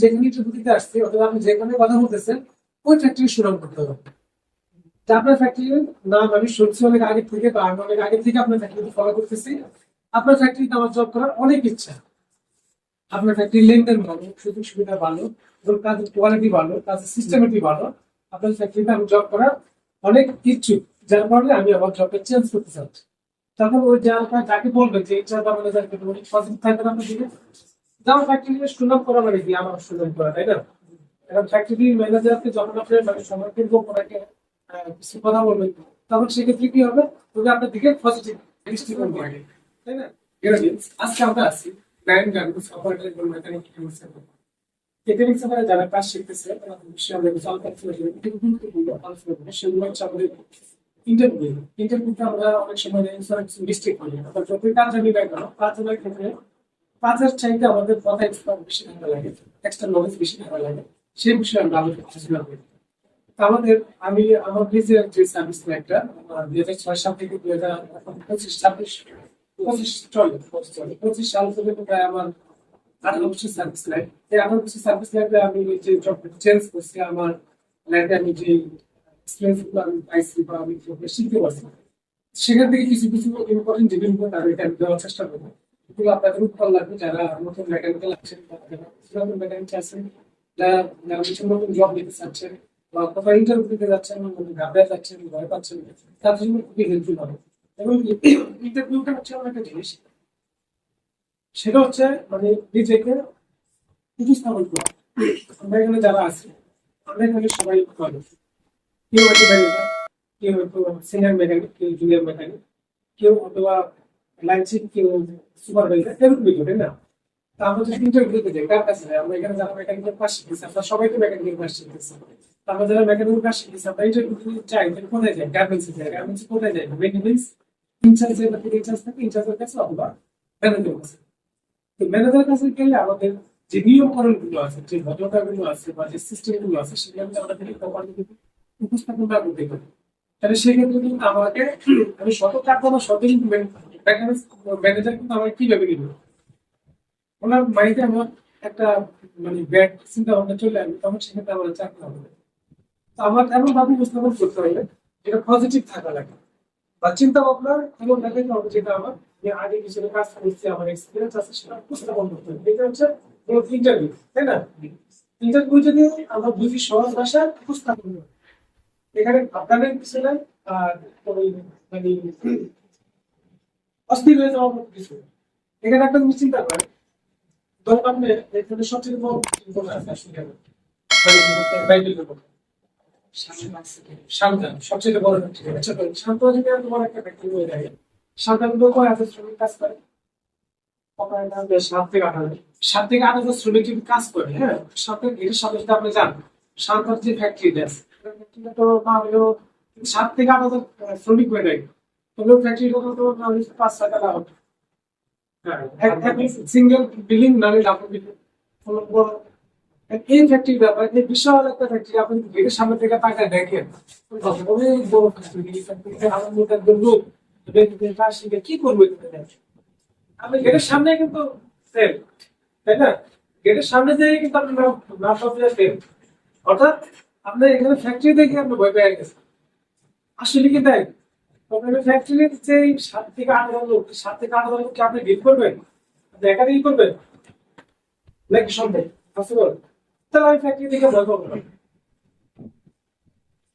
যেখানে ইন্টারভিউতে আসছে, অথবা আপনি যেখানে কথা বলতেছেন, ওই ফ্যাক্টরি সুনাম করতে হবে। আপনার ফ্যাক্টরির নাম আমি শুনছি অনেক আগে থেকে, বা আমি অনেক আগে থেকে আপনার ফ্যাক্টরি ফলো করতেছি। আপনার ফ্যাক্টরিতে আমার জব করার অনেক ইচ্ছা। আপনার ফ্যাক্টরির লেনদেন ভালো, সুযোগ সুবিধা ভালো, এবং কাজের কোয়ালিটি ভালো কাজের সিস্টেমেটি ভালো। আপনার ফ্যাক্টরিতে আমি জব করার অনেক ইচ্ছুক, যার কারণে আমি আমার জবটা চেঞ্জ করতে চাচ্ছি। তখন ওই যার যাকে বলবেন যে ইচ্ছা বা যাকে পজিটিভ থাকবেন আপনার দিকে। ফ্যাক্টরি সুনাম করা মানে কি? আমার সুনাম করা, তাই না? এখন ফ্যাক্টরি ম্যানেজারকে যখন মানে কিছু কথা বলবেন, তখন সেক্ষেত্রে কি হবে? তবে আপনার দিকে পজিটিভ দৃষ্টিকোণ তাই না? আজকে আমরা আছি যারা কাজ শিখতেছে আমাদের ইন্টারভিউ আমরা অনেক সময় করি আমি না ক্ষেত্রে কাজের চাইতে আমাদের কথা এক্সট্রা বেশি লাগে। এক্সট্রা নলেজ বেশি ভালো লাগে। সেই বিষয়ে আমরা আলোচনা করি আমাদের, আমি, আমার নিজের যে সার্ভিস একটা দুই হাজার ছয় সাল থেকে দুই হাজার পঁচিশ, ছাব্বিশ, পঁচিশ চলে চলে। পঁচিশ সাল থেকে প্রায় আমার আঠারো বছর সার্ভিস লাইফ এই আঠারো বছর সার্ভিস লাইফে আমি যে জব চেঞ্জ করছি, আমার লাইফে আমি যে এক্সপিরিয়েন্সগুলো আমি পাইছি বা আমি শিখতে পারছি, সেখান থেকে কিছু কিছু ইম্পর্টেন্ট এটা আমি দেওয়ার চেষ্টা করব। এগুলো আপনাদের উপকার লাগবে, যারা নতুন মেকানিক্যাল আছেন পুরাতন মেকানিক আছেন, যারা যারা নতুন নতুন জব নিতে চাচ্ছেন বা কোথাও ইন্টারভিউ দিতে যাচ্ছেন ঘাবড়ে যাচ্ছেন, ভয় পাচ্ছেন, তাদের জন্য খুবই হেল্পফুল হবে। এবং ইন্টারভিউটা হচ্ছে এমন একটা জিনিস, সেটা হচ্ছে মানে নিজেকে উপস্থাপন করা। আমরা এখানে যারা আছি, আমরা এখানে সবাই মানুষ কেউ হয়তো কেউ হয়তো সিনিয়র মেকানিক কেউ জুনিয়র মেকানিক কেউ অথবা কেউ সুপারভাইজার তাই না? আমরা যদি ইন্টারভিউতে যাই কার কাছে? আমরা এখানে যারা মেকানিকের কাজ শিখতেছি আমরা সবাই তো মেকানিকের কাজ শিখতেছি আমরা যারা মেকানিকের কাজ শিখতেছি আমরা ইন্টারভিউ যাই তাহলে কোথায় যাই গার্মেন্টসে যাই গার্মেন্টসে কোথায় যাই ইনচার্জ থাকে ইনচার্জের কাছে অথবা ম্যানেজারের কাছে। তো ম্যানেজারের কাছে গেলে আমাদের যে নিয়মকরণগুলো আছে, যে ভদ্রতা গুলো আছে বা যে সিস্টেমগুলো আছে, সেগুলো কিন্তু আমাদের উপস্থাপন করতে পারি তাহলে সেক্ষেত্রে কিন্তু আমাকে, আমি শত টাকা বা শত ম্যানেজার কিন্তু আমাকে কীভাবে নিব? ওনার মাইন্ডে আমার একটা মানে ব্যাড চিন্তা ভাবনা চলে আসবে, তখন সেক্ষেত্রে আমার চাকরি হবে তো আমার এমন ভাবে উপস্থাপন করতে হবে যেটা পজিটিভ থাকা লাগে। বা চিন্তা ভাবনা এমন দেখাতে হবে যেটা আমার, যে আগে কিছু কাজ করছি, আমার এক্সপিরিয়েন্স আছে, সেটা উপস্থাপন করতে হবে। এটা হচ্ছে ইন্টারভিউ তাই না? ইন্টারভিউ যদি আমরা বুঝি সহজ ভাষায় উপস্থাপন করি এখানে আপনাদের আর ওই মানে অস্থির হয়ে যাওয়ার মতো কিছু। এখানে একটা জিনিস চিন্তা করেন। ধরুন আপনি এখানে সবচেয়ে বড় সবচেয়ে আচ্ছা শান্ত যদি বড় একটা হয়ে আছে শ্রমিক কাজ করে? সাত থেকে আট হাজার। সাত থেকে আট হাজার শ্রমিক কাজ করে হ্যাঁ সাত থেকে এর সাথে যদি আপনি যান শান্তর যে ফ্যাক্টরি আছে সাত থেকে আট হাজার শ্রমিক হয়ে যায় তবে ফ্যাক্টরিটা তো না পাঁচ ছয় টাকা হবে সিঙ্গেল বিল্ডিং না হলে আপনার বড় এই ফ্যাক্টরি ব্যাপার এই বিশাল একটা ফ্যাক্টরি আপনি গেটের সামনে থেকে তাকায় দেখেন অনেক বড় ফ্যাক্টরি লোক কি করব আপনি গেটের সামনে কিন্তু সেল তাই না? গেটের সামনে যেয়ে কিন্তু আপনি না সব সেল অর্থাৎ আপনার এখানে ফ্যাক্টরি দেখে আপনি ভয় পেয়ে গেছেন আসলে কি তাই? আপনার ফ্যাক্টরির যে সাত থেকে আট হাজার লোক, সাত থেকে আট হাজার লোককে আপনি ডিল করবেন, আপনি একা ডিল করবেন? নাকি সম্ভব পসিবল তাহলে আমি ফ্যাক্টরি দেখে ভয় পাবো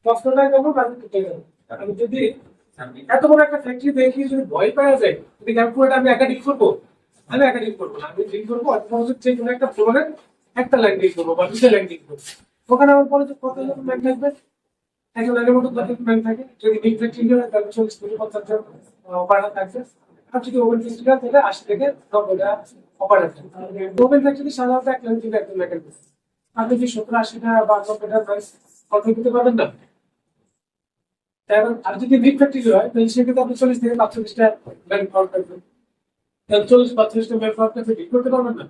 প্রশ্নটা কেমন আমি করতে গেলাম আমি যদি এত বড় একটা ফ্যাক্টরি দেখি, যদি ভয় পাওয়া যায়, যদি আমি পুরোটা আমি একা ডিল করব? আমি একা ডিল করব। আমি ডিল করব, অথবা হচ্ছে যে কোনো একটা ফ্লোরের একটা লাইন করব বা দুটা লাইন ডিল করব। ওখানে আমার পরে যে থাকবে? লাইনের মতো ম্যান থাকে, যদি বিগ ফ্যাক্টরি হয়, তাহলে চল্লিশ থেকে পঞ্চাশ জন থাকবে আর যদি ওপেন ফ্যাক্টরি আশি থেকে নব্বইটা অপারেটর ওপেন ফ্যাক্টরি সাধারণত এক থেকে একজন ম্যাকেন আপনি কি সত্তর আশিটা বা নব্বইটা প্রাইস করতে পারবেন না? আর যদি বিগ ফ্যাক্টরি হয়, তাহলে সেক্ষেত্রে আপনি চল্লিশ থেকে পাঁচচল্লিশটা পাওয়ার থাকবে তাহলে চল্লিশ পাঁচচল্লিশটা ম্যান পাওয়ার থাকবে ঠিক করতে পারবেন না।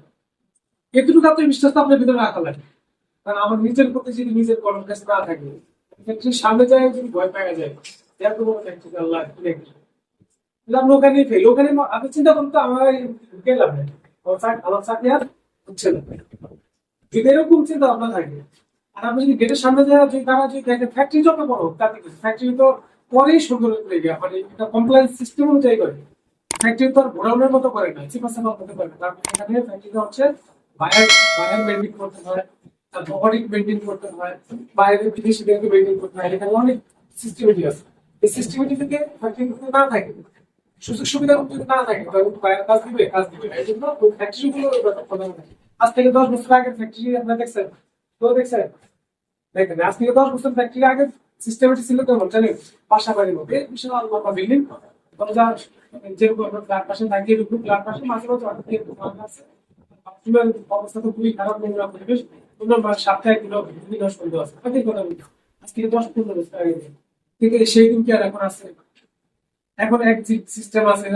এতটুকু আপনার বিশ্বাস আপনার ভিতরে রাখা লাগে কারণ আমার নিজের প্রতি যদি নিজের কাছে না থাকে ফ্যাক্টরির সামনে যায়, যদি ভয় পাওয়া যায়। এত বড় ফ্যাক্টরি আল্লাহ আপনি ওখানে ওখানে চিন্তা করুন তো, আমার গেলাম আমার আর হচ্ছে না। যদি এরকম চিন্তা ভাবনা থাকে, আর আপনি যদি গেটের সামনে যায়, যদি তারা যদি দেখেন ফ্যাক্টরি যত বড় তাতে ফ্যাক্টরি তো পরেই সুন্দর লেগে মানে এটা কমপ্লায়েন্স সিস্টেম অনুযায়ী করে। ফ্যাক্টরি তো আর ঘোরানোর মতো করে না চিপা চাপা হতে পারে না কারণ এখানে ফ্যাক্টরিতে হচ্ছে বায়ার বায়ার করতে হয়। তারপর মেনটেন করতে হয় বাইরের বিদেশিদেরকে মেনটেন করতে হয়, এখানে অনেক সিস্টেমেটি আছে। এই সিস্টেমেটি থেকে ফ্যাক্টরি যদি না থাকে। সুযোগ সুবিধা না থাকে কাজ দিবে কাজ দিবে এই জন্য ফ্যাক্টরি গুলো। আজ থেকে দশ বছর আগে ফ্যাক্টরি আপনারা দেখছেন? তো দেখছেন? দেখেন, আজ থেকে দশ বছর ফ্যাক্টরি আগে সিস্টেমেটি ছিল কেমন, জানেন? বাসা বাড়ির মধ্যে বিশাল বিল্ডিং যেরকম আমরা ফ্ল্যাট পাশে থাকি এরকম ফ্ল্যাট পাশে মাঝে মাঝে অনেক অবস্থা তো খুবই খারাপ, নোংরা পরিবেশ। কিন্তু সেই দিন কি আর এখন আছে? এখন সিস্টেম আছে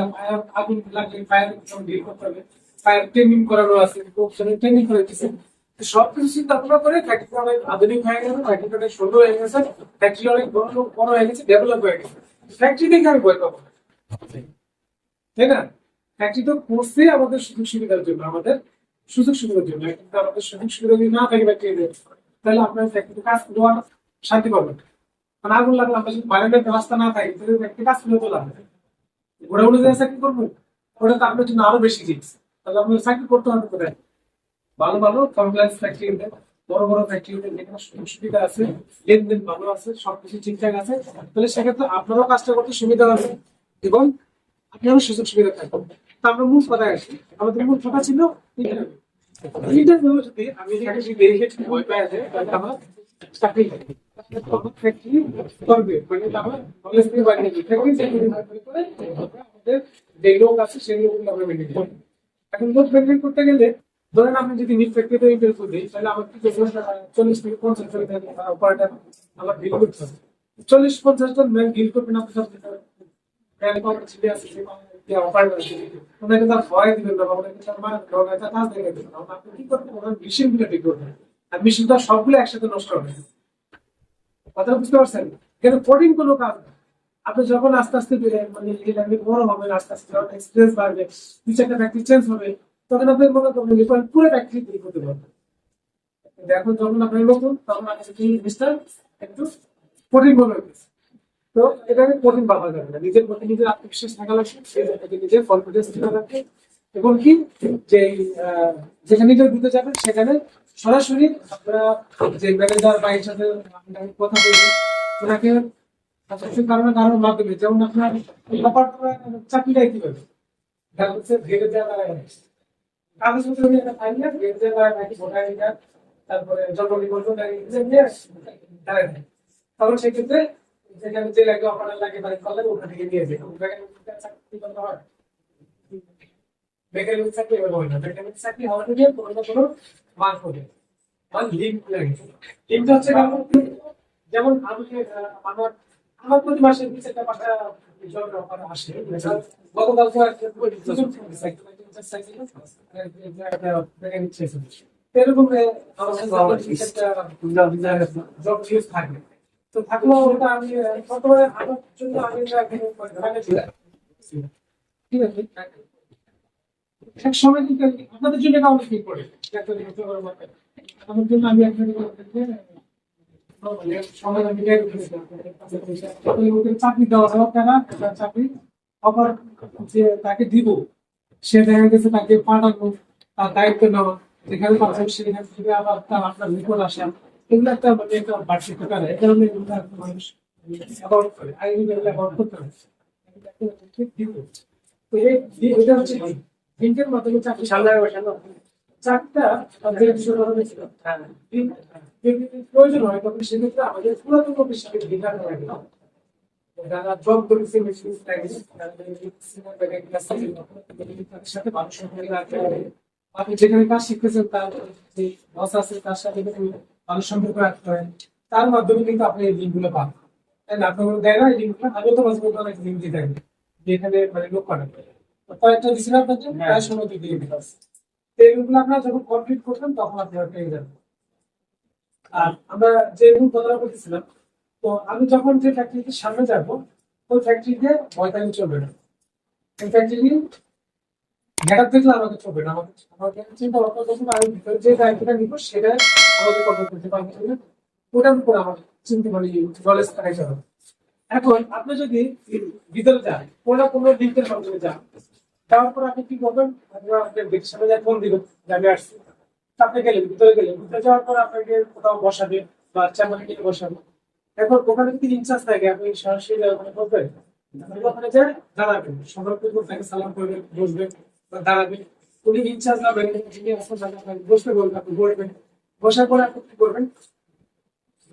আগুন লাগলে ফায়ার ডিল করতে হবে ফায়ার ট্রেনিং করানো আছে ট্রেনিং করে দিচ্ছে সবকিছু চিন্তা ভাবনা করে ফ্যাক্টরি অনেক আধুনিক হয়ে গেছে ফ্যাক্টরি অনেক সুন্দর হয়ে গেছে ফ্যাক্টরি অনেক বড় বড় হয়ে গেছে ডেভেলপ হয়ে গেছে। ফ্যাক্টরি দেখে আমি বই পাবো। তাই না? ফ্যাক্টরি তো করছে আমাদের সুযোগ সুবিধার জন্য আমাদের। সুযোগ সুবিধার জন্য, কিন্তু আমাদের সুযোগ সুবিধা যদি না থাকে ফ্যাক্টরি তাহলে আপনার ফ্যাক্টরি কাজ দেওয়ার শান্তি পাবেন। মানে আগুন লাগলে আমরা যদি বাইরের রাস্তা না থাকে, তাহলে ফ্যাক্টরি কাজ করে তো লাগবে ঘোরা উড়ে যায় চাকরি করব, ওটা তো আপনার জন্য আরও বেশি জিনিস তাহলে আপনার চাকরি করতে হবে কোথায়? ভালো ভালো কমপ্লেক্স ফ্যাক্টরিতে বড় বড় ফ্যাক্টরিতে যেখানে সুযোগ সুবিধা আছে, লেনদেন ভালো আছে, সবকিছু ঠিকঠাক আছে, তাহলে সেক্ষেত্রে আপনারও কাজটা করতে সুবিধা হবে এবং আপনারও সুযোগ সুবিধা থাকবে। তা আমরা মূল কথায় আসি। আমাদের মূল কথা ছিল ইন্টারভিউ যদি আমি চাকরি করবে মানে করে এখন লোক করতে গেলে, ধরেন আপনি যদি নিট ফ্যাক্টরিতে ইন্টারভিউ দিই তাহলে আমার কি চল্লিশ থেকে পঞ্চাশ জন আমার ডিল করতে হবে। চল্লিশ পঞ্চাশ জন ম্যান ডিল করবেন আপনি সব ব্যাংক আমার ছেলে আছে আপনি কঠিন কোনো কাজ না। আপনি যখন আস্তে আস্তে মানে বড় হবেন আস্তে আস্তে এক্সপিরিয়েন্স বাড়বে দু চারটা ফ্যাক্টরি চেঞ্জ হবে, তখন আপনি মনে করবেন পুরো ফ্যাক্টরি তৈরি করতে পারবেন এখন যখন আপনি নতুন, তখন আপনার এই জিনিসটা একটু কঠিন মনে হচ্ছে। তো এটাকে কঠিন ভাবা যাবে না। নিজের প্রতি নিজের আত্মবিশ্বাস থাকা লাগবে প্রতি নিজের কনফিডেন্স থাকা লাগবে। এবং কি? যে যেখানে যে দিতে যাবেন, সেখানে সরাসরি আপনারা যে ম্যানেজার বা এর সাথে কথা বলবেন, ওনাকে কারণে কারোর মাধ্যমে, যেমন আপনার ব্যাপার চাকরিটাই কি হবে দেখা যাচ্ছে ঘেরে দেওয়া দাঁড়ায় কাগজপত্র নিয়ে একটা ফাইল নিয়ে ঘেরে দেওয়া দাঁড়ায় নাকি ভোটার তারপরে জন্ম নিবন্ধন দাঁড়ায় থাকে। তখন সেক্ষেত্রে যেখানে যে লাগে অপারেটর লাগে তাদের কলেজ ওখান থেকে নিয়ে যায় বেকার চাকরি করতে হয় না। বেকারি চাকরি হওয়ার থেকে কোনো না কোনো মান হবে। মান লিঙ্ক লাগে লিঙ্কটা হচ্ছে যেমন আমি আমার আমার প্রতি মাসে দু চারটা পাঁচটা জব অফার আসে। গতকাল তো একটা এরকম জব নিউজ থাকবে। তো থাকলেও ওটা আমি আহ, আমার জন্য আমি এটা এখানে রেখেছি। ঠিক আছে। এক সময় কিন্তু আপনাদের জন্য এটা ঠিক করে একটা হতে পারে বা- আমার জন্য আমি একটা সময় আমি বের করে দিলাম। ওই লোকের চাকরি দেওয়া হোক একটা চাকরি আবার যে তাকে দিব সে দেখা গেছে তাকে পাঠানো তার দায়িত্ব নেওয়া। যেখানে পাঠাবো সেখানে থেকে আবার তার আপনার রিপোর্ট আসা। এগুলো একটা মানে একটা বাড়তি ব্যাপার এই কারণে এগুলো মানুষ অ্যাভয়েড করে আর এগুলো অ্যাভয়েড করতে হবে তো এই এটা হচ্ছে লিঙ্কের মাধ্যমে চাকরি সামনে চাকরিটা যে বিষয় করা হয়েছিল লিঙ্ক যদি প্রয়োজন হয় তখন সেক্ষেত্রে আমাদের পুরাতন অফিসকে বিধান লাগে। যারা জব করেছে মেশিন সাথে মানুষ সম্পর্কে রাখতে হবে আপনি যেখানে কাজ শিখতেছেন তার যে বস আছে তার সাথে মানুষ সম্পর্ক রাখতে হয় তার মাধ্যমে কিন্তু আপনি এই লিঙ্কগুলো পান তাই না? আপনার দেয় না এই লিঙ্কগুলো আমি তো মাঝে মধ্যে অনেক লিঙ্ক দিয়ে থাকি। যে এখানে মানে লোক করেন কয়েকটা দিয়েছিলাম আপনাকে প্রায় সময় দিয়ে দিয়ে দিলাম তো এইগুলো আপনারা যখন কমপ্লিট করবেন তখন আপনি পেয়ে যাবেন। আর আমরা যে রুল কথা বলতেছিলাম তো আমি যখন যে ফ্যাক্টরিতে সামনে যাব ওই ফ্যাক্টরিতে পঁয়তাল্লিশ চলবে না। ওই ফ্যাক্টরি ঘেরার দেখলে আমাকে চলবে না। সেটা আমাকে ওটার উপর আমার চিন্তা মানে নলেজ থাকাইতে হবে। এখন আপনি যদি ভিতরে যান, কোনো কোনো লিঙ্কের মাধ্যমে যান, যাওয়ার পর আপনি কি করবেন? আপনার ব্যক্তির সামনে যা ফোন দিবেন যে আমি আসছি। আপনি গেলেন, ভিতরে গেলেন। ভিতরে যাওয়ার পর আপনাকে কোথাও বসাবে বা চেম্বারে গিয়ে বসাবে। এখন ওখানে যদি ইনচার্জ থাকে, আপনি সরাসরি ওখানে বলবেন ওখানে দাঁড়াবেন। সম্পর্ক তাকে সালাম করবেন, বসবেন। বা দাঁড়াবেন উনি ইনচার্জ আপনাকে বসতে বলবেন আপনি বসবেন বসার পরে আপনি কি করবেন?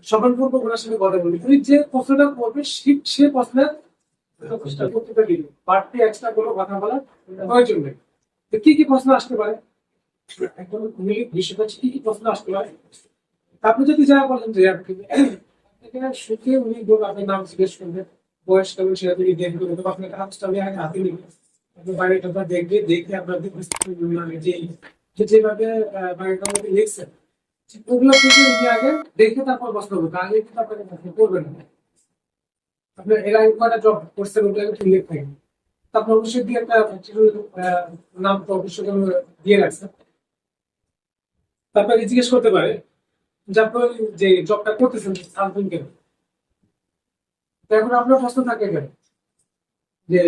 সম্পর্ক ওনার সাথে কথা বলবেন উনি যে প্রশ্নটা করবে, সে- সে প্রশ্নের প্রত্যেকটা দিন বাড়তি এক্সট্রা কোনো কথা বলার প্রয়োজন নেই। তো কি কি প্রশ্ন আসতে পারে? একদম মূলিক বিষয়টা হচ্ছে কি কি প্রশ্ন আসতে পারে? আপনি যদি যা বলেন যে আপনি সুখে উনি বলবেন আপনার নাম জিজ্ঞেস করবেন বয়স কেমন সেটা তিনি দেখবে অথবা আপনার কাজটা আমি আগে হাতে নিবে। আপনি বাড়িটা দেখবে, দেখে আপনার মানে যে যেভাবে বাড়িটার মধ্যে লিখছেন ওগুলো থেকে উনি আগে দেখে তারপর বসতে হবে আগে কিন্তু আপনাকে প্রশ্ন করবেন না। আপনি এর আগে কয়টা জব করছেন ওগুলো আগে উল্লেখ থাকে তারপর অবশ্যই দিয়ে একটা নাম তো অবশ্যই দিয়ে রাখছেন তারপরে জিজ্ঞেস করতে পারে যে আপনার যে জবটা করতেছেন সামথিং কেন এখন আপনার প্রশ্ন থাকে কেন? যে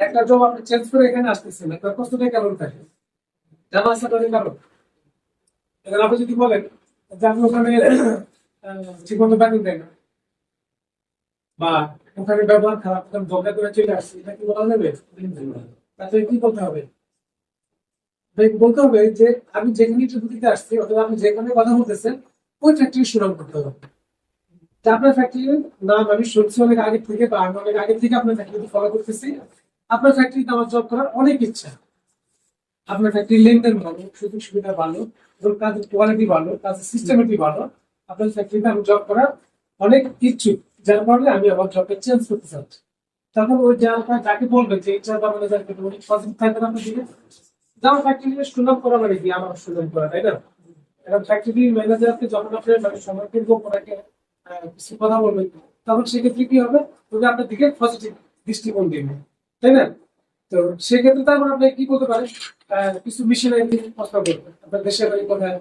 একটা জব আপনি চেঞ্জ করে এখানে আসতেছেন আপনার প্রশ্নটা কেমন থাকে জানা আছে আপনাদের কারণ এবার আপনি যদি বলেন যে আমি ওখানে ঠিকমতো বেতন দেয় না, বা ওখানে ব্যবহার খারাপ, ওখানে ঝগড়া করে চলে আসছে, এটা কি বলা যাবে? তাতে কি বলতে হবে? বলতে হবে যে আমি যেখানে ইন্টারভিউতে আসছি, অথবা আপনি যেখানে কথা বলতেছেন, ওই ফ্যাক্টরি সুনাম করতে হবে। আপনার ফ্যাক্টরির নাম আমি শুনছি অনেক আগে থেকে, বা আমি অনেক আগে থেকে আপনার ফ্যাক্টরি ফলো করতেছি। আপনার ফ্যাক্টরিতে আমার জব করার অনেক ইচ্ছা। আপনার ফ্যাক্টরি লেনদেন ভালো, সুযোগ সুবিধা ভালো, এবং কাজের কোয়ালিটি ভালো, কাজের সিস্টেমেটি ভালো। আপনার ফ্যাক্টরিতে আমি জব করার অনেক ইচ্ছুক, যার কারণে আমি আমার জবটা চেঞ্জ করতে চাচ্ছি। তখন ওই যারা যাকে বলবেন যে ইচ্ছা বা যাকে অনেক পজিটিভ থাকবেন আপনার দিকে। যেমন ফ্যাক্টরি সুনাম করা মানে কি? আমার সুনাম করা, তাই না? এখন ফ্যাক্টরি ম্যানেজারকে যখন আপনি মানে করব ওনাকে কিছু কথা বলবেন, তখন সেক্ষেত্রে কি হবে? ওটা আপনার দিকে পজিটিভ দৃষ্টিকোণ দিবে। তাই না? তো সেক্ষেত্রে তারপর আপনি কি বলতে পারেন? কিছু মিশনের প্রশ্ন করবেন আপনার দেশের বাড়ি কোথায়?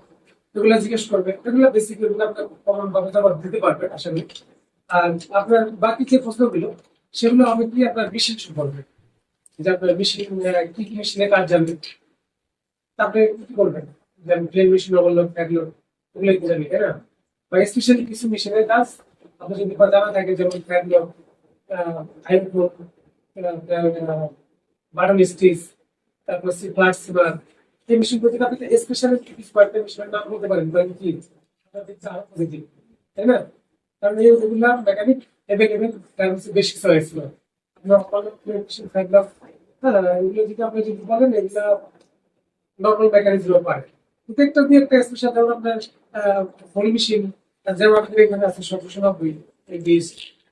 এগুলো জিজ্ঞেস করবে এগুলো বেসিক্যালি এগুলো আপনার কমন ভাবে জবাব দিতে পারবেন, আশা করি। আর আপনার বাকি যে প্রশ্নগুলো, সেগুলো হবে কি আপনার বিশেষ বলবে যে আপনার মেশিন কি কি মেশিনে কাজ জানবেন তারপরে কি করবেন যেমন ট্রেন মেশিন ওগুলো থাকল ওগুলো কি জানি, তাই না? বা স্পেশালি কিছু মেশিনের কাজ আপনার যদি জানা থাকে, যেমন থাকল আইফোন তারপর আপনি নাম বলতে পারেন পজিটিভ তাই না? কারণ বেশি থাকল হ্যাঁ এগুলো যদি আপনি যদি নর্মাল প্রত্যেকটা দিয়ে একটা স্পেশাল যেমন আপনার ফোন মেশিন যেমন আপনার এখানে আছে ডিস এই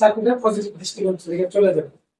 চাকরিটা পজিটিভ দৃষ্টিকোণ থেকে চলে যাবে।